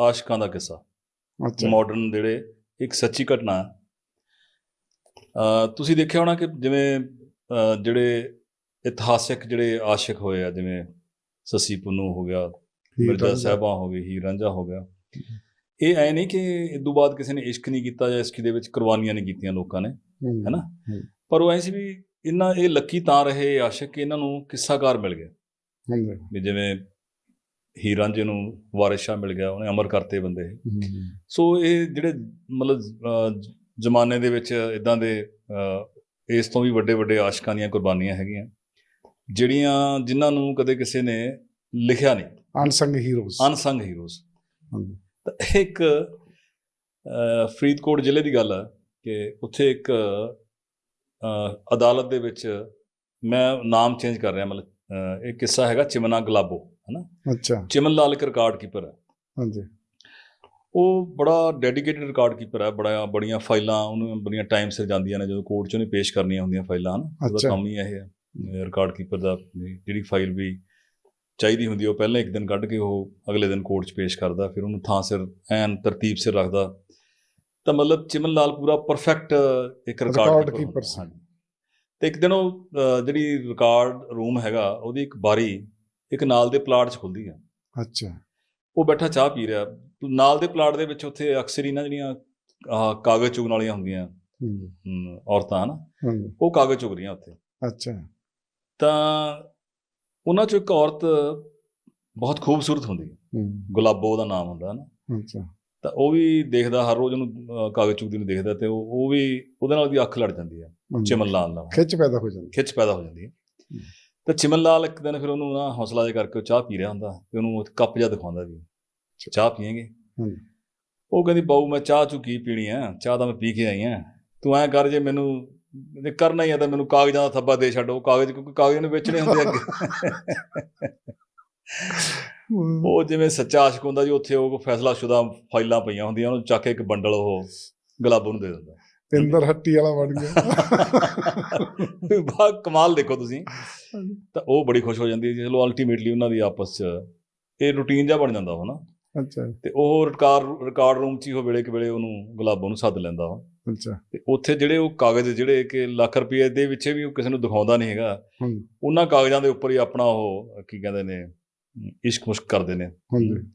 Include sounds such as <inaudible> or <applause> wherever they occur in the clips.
ਆਸ਼ਕਾਂ ਦਾ ਕਿੱਸਾ। ਅੱਛਾ। ਮਾਡਰਨ ਜਿਹੜੇ ਇੱਕ ਸੱਚੀ ਘਟਨਾ ਹੈ। ਤੁਸੀਂ ਦੇਖਿਆ ਹੋਣਾ ਕਿ ਜਿਵੇਂ ਜਿਹੜੇ ਇਤਿਹਾਸਿਕ ਜਿਹੜੇ ਆਸ਼ਿਕ ਹੋਏ ਆ ਜਿਵੇਂ ਸੱਸੀ ਪੁੰਨੂ ਹੋ ਗਿਆ ਮਿਰਜ਼ਾ। ਸਾਹਿਬਾਂ ਹੋ ਗਈ ਹੀਰ ਰਾਂਝਾ ਹੋ ਗਿਆ। ਇਹ ਐ ਨਹੀਂ ਕਿ ਇਸ ਤੋਂ ਬਾਅਦ ਕਿਸੇ ਨੇ ਇਸ਼ਕ ਨਹੀਂ ਕੀਤਾ ਜਾਂ ਇਸ਼ਕ ਦੇ ਵਿੱਚ ਕੁਰਬਾਨੀਆਂ ਨਹੀਂ ਕੀਤੀਆਂ ਲੋਕਾਂ ਨੇ ਹੂੰ, ਹੈ। ਨਾ? ਹੂੰ, ਪਰ ਉਹ ਐ ਸੀ ਵੀ ਇਹਨਾਂ ਇਹ ਲੱਕੀ ਤਾਂ ਰਹੇ ਆਸ਼ਿਕ ਇਹਨਾਂ ਨੂੰ ਕਿੱਸਾਕਾਰ ਮਿਲ ਗਿਆ ਹਾਂਜੀ, ਜਿਵੇਂ ਹੀਰ ਰਾਂਝੇ ਨੂੰ ਵਾਰਿਸ ਸ਼ਾਹ ਮਿਲ ਗਿਆ ਉਹਨੇ ਅਮਰ ਕਰਤੇ ਬੰਦੇ। ਹੂੰ, ਸੋ ਇਹ ਜਿਹੜੇ ਮਤਲਬ ਜ਼ਮਾਨੇ ਦੇ ਵਿੱਚ ਇਦਾਂ ਦੇ ਇਸ ਤੋਂ ਵੀ ਵੱਡੇ ਵੱਡੇ ਆਸ਼ਕਾਂ ਦੀਆਂ ਕੁਰਬਾਨੀਆਂ ਹੈਗੀਆਂ ਜਿਹੜੀਆਂ ਜਿਨ੍ਹਾਂ ਨੂੰ ਕਦੇ ਕਿਸੇ ਨੇ ਲਿਖਿਆ ਨਹੀਂ। Unsung heroes. Unsung heroes. ਤਾਂ ਇੱਕ ਫਰੀਦਕੋਟ ਜ਼ਿਲ੍ਹੇ ਦੀ ਗੱਲ ਹੈ ਕਿ ਉੱਥੇ ਇੱਕ ਅਦਾਲਤ ਦੇ ਵਿੱਚ ਮੈਂ ਨਾਮ ਚੇਂਜ ਕਰ ਰਿਹਾ ਮਤਲਬ ਇਹ ਕਿੱਸਾ ਹੈਗਾ ਚਿਮਨਾ ਗਲਾਬੋ। ਹਨਾ? ਅੱਛਾ। ਚਿਮਨ ਲਾਲ ਇੱਕ ਰਿਕਾਰਡ ਕੀਪਰ ਹੈ। ਹਾਂਜੀ। ਉਹ ਬੜਾ ਡੈਡੀਕੇਟਡ ਰਿਕਾਰਡ ਕੀਪਰ ਹੈ ਬੜਾ ਬੜੀਆਂ ਫਾਈਲਾਂ ਉਹਨੂੰ ਬੜੀਆਂ ਟਾਈਮ ਸਿਰ ਜਾਂਦੀਆਂ ਨੇ ਜਦੋਂ ਕੋਰਟ 'ਚ ਉਹਨੇ ਪੇਸ਼ ਕਰਨੀਆਂ ਹੁੰਦੀਆਂ ਫਾਈਲਾਂ ਹਨ? ਉਹਦਾ। ਕੰਮ ਹੀ ਇਹ ਹੈ ਰਿਕਾਰਡ ਕੀਪਰ ਦਾ ਜਿਹੜੀ ਫਾਈਲ ਵੀ ਚਾਹੀਦੀ ਹੁੰਦੀ ਉਹ ਪਹਿਲਾਂ ਇੱਕ ਦਿਨ ਕੱਢ ਕੇ ਉਹ ਅਗਲੇ ਦਿਨ ਕੋਰਟ 'ਚ ਪੇਸ਼ ਕਰਦਾ ਫਿਰ ਉਹਨੂੰ ਥਾਂ ਸਿਰ ਐਨ ਤਰਤੀਬ ਸਿਰ ਰੱਖਦਾ। ਤਾਂ ਮਤਲਬ ਚਿਮਨ ਲਾਲ ਪੂਰਾ ਪਰਫੈਕਟ ਇੱਕ ਰਿਕਾਰਡ keeper ਸੀ। ਤੇ ਇੱਕ ਦਿਨ ਉਹ ਜਿਹੜੀ ਰਿਕਾਰਡ ਰੂਮ ਹੈਗਾ ਉਹਦੀ ਇੱਕ ਬਾਰੀ ਇੱਕ ਨਾਲ ਦੇ ਪਲਾਟ 'ਚ ਖੁੱਲਦੀ ਆ। ਅੱਛਾ। ਉਹ ਬੈਠਾ ਚਾਹ ਪੀ ਰਿਹਾ। ਨਾਲ ਦੇ ਪਲਾਟ ਦੇ ਵਿੱਚ ਉੱਥੇ ਅਕਸਰ ਹੀ ਨਾ ਜਿਹੜੀਆਂ ਆਹ ਕਾਗਜ਼ ਚੁਗਣ ਵਾਲੀਆਂ ਹੁੰਦੀਆਂ। ਹੂੰ, ਹਮ, ਔਰਤਾਂ ਹਨ? ਹਾਂਜੀ ਉਹ ਕਾਗਜ਼ ਚੁਗ ਰਹੀਆਂ ਉੱਥੇ। ਅੱਛਾ। ਤਾਂ ਉਹਨਾਂ ਚੋਂ ਇੱਕ ਔਰਤ ਬਹੁਤ ਖੂਬਸੂਰਤ ਹੁੰਦੀ ਹੈ ਹੂੰ, ਗੁਲਾਬੋ ਉਹਦਾ ਨਾਮ ਹੁੰਦਾ ਨਾ ਅੱਛਾ। ਤਾਂ ਉਹ ਵੀ ਦੇਖਦਾ ਹਰ ਰੋਜ਼ ਉਹਨੂੰ ਅਹ, ਕਾਗਜ਼ ਚੁਗਦੀ ਨੂੰ ਦੇਖਦਾ ਤੇ ਉਹ ਉਹ ਵੀ ਉਹਦੇ ਨਾਲ ਦੀ ਅੱਖ ਲੜ ਜਾਂਦੀ ਹੈ ਹਾਂਜੀ। ਚਿਮਨ ਲਾਲ ਨਾਲ। ਖਿੱਚ ਪੈਦਾ ਹੋ ਜਾਂਦੀ। ਖਿੱਚ ਪੈਦਾ ਹੋ ਜਾਂਦੀ ਹੈ। ਤਾਂ ਚਿਮਨ ਲਾਲ ਇੱਕ ਦਿਨ ਫਿਰ ਉਹਨੂੰ ਨਾ ਹੌਸਲਾ ਦੇ ਕਰਕੇ ਉਹ ਚਾਹ ਪੀ ਰਿਹਾ ਹੁੰਦਾ ਤੇ ਉਹਨੂੰ ਇੱਕ ਕੱਪ ਜਿਹਾ ਦਿਖਾਉਂਦਾ ਵੀ ਚਾਹ ਪੀਏਂਗੇ। ਉਹ ਕਹਿੰਦੀ ਬਾਊ ਮੈਂ ਚਾਹ ਚੁ ਕੀ ਪੀਣੀ ਆ? ਚਾਹ ਤਾਂ ਮੈਂ ਪੀ ਕੇ ਆਈ ਆ। ਤੂੰ ਐਂ ਕਰ ਜੇ ਮੈਨੂੰ ਜੇ ਕਰਨਾ ਹੀ ਆ ਤਾਂ ਮੈਨੂੰ ਕਾਗਜ਼ਾਂ ਦਾ ਥੱਬਾ ਦੇ ਛੱਡ ਕਾਗਜ਼ ਕਿਉਂਕਿ ਕਾਗਜ਼ ਨੂੰ ਵੇਚਣੇ ਹੁੰਦੇ ਅੱਗੇ। ਉਹ ਜਿਵੇਂ ਸੱਚਾ ਆਸ਼ਿਕ ਹੁੰਦਾ ਜੀ ਉੱਥੇ ਉਹ ਫੈਸਲਾਸ਼ੁਦਾ ਫਾਈਲਾਂ ਪਈਆਂ ਹੁੰਦੀਆਂ ਉਹਨੂੰ ਚੱਕ ਕੇ ਇੱਕ ਬੰਡਲ ਉਹ ਗੁਲਾਬੋ ਨੂੰ ਦੇ ਦਿੰਦਾ। ਇੰਦਰ ਹੱਟੀ ਵਾਲਾ ਬਣ ਗਿਆ। <laughs> ਬਾ ਕਮਾਲ ਦੇਖੋ ਤੁਸੀਂ। ਤਾਂ ਉਹ ਬੜੀ ਖੁਸ਼ ਹੋ ਜਾਂਦੀ ਹੈ ਜੀ। ਚਲੋ ਅਲਟੀਮੇਟਲੀ ਉਹਨਾਂ ਦੀ ਆਪਸ ਚ ਇਹ ਰੂਟੀਨ ਜਿਹਾ ਬਣ ਜਾਂਦਾ ਨਾ। ਅੱਛਾ ਤੇ ਉਹ ਰਿਕਾਰਡ ਰਿਕਾਰਡ ਰੂਮ 'ਚ ਹੀ ਉਹ ਵੇਲੇ ਕਿ ਵੇਲੇ ਉਹਨੂੰ ਗੁਲਾਬੋ ਨੂੰ ਸੱਦ ਲੈਂਦਾ ਉਹ। ਅੱਛਾ। ਤੇ ਉੱਥੇ ਜਿਹੜੇ ਉਹ ਕਾਗਜ਼ ਜਿਹੜੇ ਕਿ ਲੱਖ ਰੁਪਏ ਦੇ ਵਿੱਚ ਵੀ ਉਹ ਕਿਸੇ ਨੂੰ ਦਿਖਾਉਂਦਾ ਨਹੀਂ ਹੈਗਾ। ਉਹਨਾਂ ਕਾਗਜ਼ਾਂ ਦੇ ਉੱਪਰ ਹੀ ਆਪਣਾ ਉਹ ਕੀ ਕਹਿੰਦੇ ਨੇ ਇਸ਼ਕ ਮੁਸ਼ਕ ਕਰਦੇ ਨੇ। ਹਾਂਜੀ।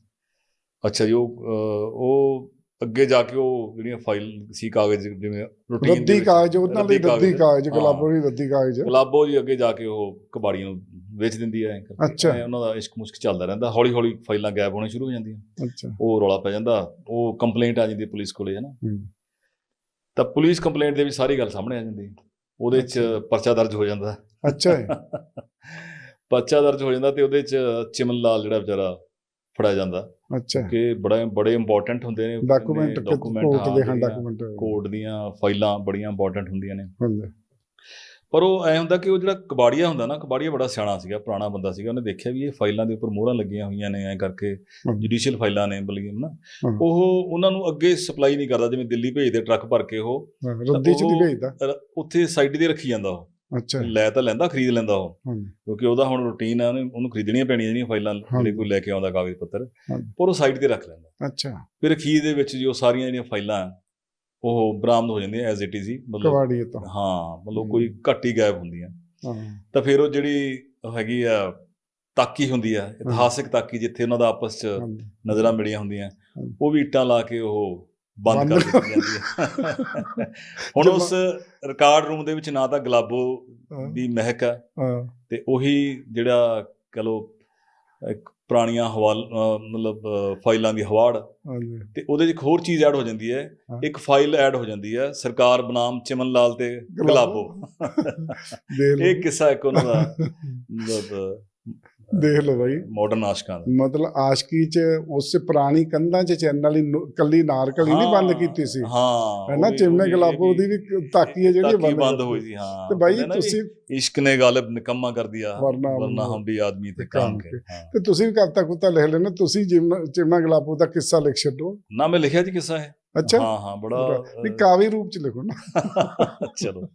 ਅੱਛਾ ਜੀ ਉਹ ਅੱਗੇ ਜਾ ਕੇ ਉਹ ਜਿਹੜੀਆਂ ਫਾਈਲ ਸੀ ਕਾਗਜ਼ ਜਿਵੇਂ ਦੇ ਰੱਦੀ ਕਾਗਜ਼ ਉਹਨਾਂ ਲਈ ਰੱਦੀ ਕਾਗਜ਼। ਗੁਲਾਬੋ ਦੀ ਰੱਦੀ ਕਾਗਜ਼ ਗੁਲਾਬੋ ਜੀ ਅੱਗੇ ਜਾ ਕੇ ਉਹ ਕਬਾੜੀਆਂ ਨੂੰ ਵੇਚ ਦਿੰਦੀ ਹੈ ਐਂ ਕਰਕੇ। ਅੱਛਾ। ਐਂ ਉਹਨਾਂ ਦਾ ਇਸ਼ਕ ਮੁਸ਼ਕ ਚੱਲਦਾ ਰਹਿੰਦਾ ਹੌਲੀ ਹੌਲੀ ਫਾਈਲਾਂ ਗਾਇਬ ਹੋਣੇ ਸ਼ੁਰੂ ਹੋ ਜਾਂਦੀਆਂ ਅੱਛਾ ਉਹ ਰੌਲਾ ਪੈ ਜਾਂਦਾ ਉਹ ਕੰਪਲੇਂਟ ਆ ਜਾਂਦੀ ਪੁਲਿਸ ਕੋਲੇ ਹੈ ਨਾ ਤਾਂ ਪੁਲਿਸ ਕੰਪਲੇਂਟ ਦੇ ਵਿੱਚ ਸਾਰੀ ਗੱਲ ਸਾਹਮਣੇ ਆ ਜਾਂਦੀ ਉਹਦੇ 'ਚ। ਪਰਚਾ ਦਰਜ ਹੋ ਜਾਂਦਾ ਅੱਛਾ। ਪਰਚਾ ਦਰਜ ਹੋ ਜਾਂਦਾ ਤੇ ਉਹਦੇ 'ਚ ਚਿਮਨ ਲਾਲ ਜਿਹੜਾ ਵਿਚਾਰਾ ਫੜਿਆ ਜਾਂਦਾ। ਅੱਛਾ। ਕਿ ਬੜੇ ਬੜੇ ਇੰਪੋਰਟੈਂਟ ਹੁੰਦੇ ਨੇ ਡਾਕੂਮੈਂਟ ਕੋਰਟ ਦੇ ਹਾਂ ਡਾਕੂਮੈਂਟ ਕੋਰਟ ਦੀਆਂ ਫਾਈਲਾਂ ਬੜੀਆਂ ਇੰਪੋਰਟੈਂਟ ਹੁੰਦੀਆਂ ਨੇ। ਹਾਂਜੀ। ਪਰ ਉਹ ਐ ਹੁੰਦਾ ਕਿ ਉਹ ਜਿਹੜਾ ਕਬਾੜੀਆ ਹੁੰਦਾ ਨਾ ਕਬਾੜੀਆ ਬੜਾ ਸਿਆਣਾ ਸੀਗਾ ਪੁਰਾਣਾ ਬੰਦਾ ਸੀਗਾ। ਉਹਨੇ ਦੇਖਿਆ ਵੀ ਇਹ ਫਾਈਲਾਂ ਦੇ ਉੱਪਰ ਮੋਹਰਾਂ ਲੱਗੀਆਂ ਹੋਈਆਂ ਨੇ ਐ ਕਰਕੇ। ਜੁਡੀਸ਼ੀਅਲ ਫਾਈਲਾਂ ਨੇ ਬਲਕਿ ਨਾ। ਉਹ ਉਹਨਾਂ ਨੂੰ ਅੱਗੇ ਸਪਲਾਈ ਨਹੀਂ ਕਰਦਾ ਜਿਵੇਂ ਦਿੱਲੀ ਭੇਜਦੇ ਟਰੱਕ ਭਰ ਕੇ ਉਹ। ਰੱਦੀ ਚ ਨਹੀਂ ਭੇਜਦਾ। ਉੱਥੇ ਸਾਈਡ ਤੇ ਰੱਖੀ ਜਾਂਦਾ ਉਹ। ਅੱਛਾ ਲੈ ਤਾਂ ਲੈਂਦਾ ਖਰੀਦ ਲੈਂਦਾ ਉਹ ਕਿਉਂਕਿ ਉਹਦਾ ਹੁਣ ਰੁਟੀਨ ਆ ਉਹਨੇ- ਖਰੀਦਣੀਆਂ ਪੈਣੀਆਂ ਜਿਹੜੀਆਂ ਫਾਈਲਾਂ ਜਿਹੜੇ। ਕੋਈ ਲੈ ਕੇ ਆਉਂਦਾ ਕਾਗਜ਼ ਪੱਤਰ। ਪਰ ਉਹ ਸਾਈਡ ਤੇ ਰੱਖ ਲੈਂਦਾ ਅੱਛਾ ਫਿਰ ਅਖੀਰ ਦੇ ਵਿੱਚ ਜੋ ਸਾਰੀਆਂ ਜਿਹੜੀਆਂ ਫਾਈਲਾਂ ਉਹ ਬਰਾਮਦ ਹੋ ਜਾਂਦੀਆਂ ਐਜ਼ ਇਟ ਇਜ਼ ਹੀ ਮਤਲਬ ਹਾਂ ਮਤਲਬ। ਕੋਈ ਘੱਟ ਗਾਇਬ ਹੁੰਦੀਆਂ ਤਾਂ ਫਿਰ ਉਹ ਜਿਹੜੀ ਹੈਗੀ ਆ ਤਾਕੀ ਹੁੰਦੀ ਆ ਇਤਿਹਾਸਿਕ ਤਾਕੀ ਜਿੱਥੇ ਉਹਨਾਂ ਦਾ ਆਪਸ ਚ। ਨਜ਼ਰਾਂ ਮਿਲੀਆਂ ਹੁੰਦੀਆਂ। ਉਹ ਵੀ ਇੱਟਾਂ ਲਾ ਕੇ ਉਹ ਬੰਦ ਕਰ। ਦਿੱਤੀ ਜਾਂਦੀ ਹੈ। <laughs> ਹੁਣ ਉਸ ਰਿਕਾਰਡ ਰੂਮ ਦੇ ਵਿੱਚ ਨਾ ਤਾਂ ਗੁਲਾਬੋ ਦੀ ਮਹਿਕ ਆ ਹਾਂ। ਤੇ ਉਹੀ ਜਿਹੜਾ ਕਹ ਇੱਕ ਪੁਰਾਣੀਆਂ ਹਵਾਲ ਮਤਲਬ ਫਾਈਲਾਂ ਦੀ ਹਵਾੜ। ਹਾਂਜੀ। ਤੇ ਉਹਦੇ 'ਚ ਇੱਕ ਹੋਰ ਚੀਜ਼ ਐਡ ਹੋ ਜਾਂਦੀ ਹੈ। ਇੱਕ ਫਾਈਲ ਐਡ ਹੋ ਜਾਂਦੀ ਹੈ। ਸਰਕਾਰ ਬਨਾਮ ਚਮਨ ਲਾਲ ਤੇ ਗੁਲਾਬੋ <laughs> ਇਹ ਕਿੱਸਾ ਇੱਕ ਉਹਨਾਂ ਦਾ <laughs> ਮਤਲਬ ਦੇਖ ਲਓ ਬਾਈ। ਮਾਡਰਨ ਆਸ਼ਕਾਂ ਦਾ। ਮਤਲਬ ਆਸ਼ਕੀ ਚ ਉਸ ਪੁਰਾਣੀ ਕੰਧਾਂ ਚ ਚੈਨ ਵਾਲੀ ਨੁ- ਕੱਲੀ ਨਾਰਕਲੀ ਨਹੀਂ ਬੰਦ ਹਾਂ, ਕੀਤੀ ਸੀ। ਹਾਂ ਹੈ ਨਾ ਚਿਮਨੇ ਗੁਲਾਬੋ ਦੀ ਵੀ ਤਾਕੀ ਹੈ ਜਿਹੜੀ ਬੰਦ ਹੋਈ ਸੀ ਹਾਂ ਤੇ ਬਾਈ ਤੁਸੀਂ ਇਸ਼ਕ ਨੇ ਗਾਲਬ ਨਿਕੰਮਾ ਕਰ ਦਿਆ। ਵਰਨਾ ਹਮ ਵੀ ਆਦਮੀ ਤੇ ਕੰਮ ਕੇ ਹਾਂ। ਤੇ ਤੁਸੀਂ ਵੀ ਕਰਤਾ ਕੁੱਤਾ ਲਿਖ ਲੈਣਾ ਤੁਸੀਂ ਚਿਮਨਾ ਗੁਲਾਬੋ ਦਾ ਕਿੱਸਾ ਲਿਖ ਛੱਡੋ। ਨਾ ਮੈਂ ਲਿਖਿਆ ਜੀ ਕਿੱਸਾ ਹੈ ਅੱਛਾ। ਹਾਂ ਹਾਂ ਬੜਾ ਨਹੀਂ ਕਾਵੀ ਰੂਪ ਚ ਲਿਖੋ ਨਾ। ਚਲੋ।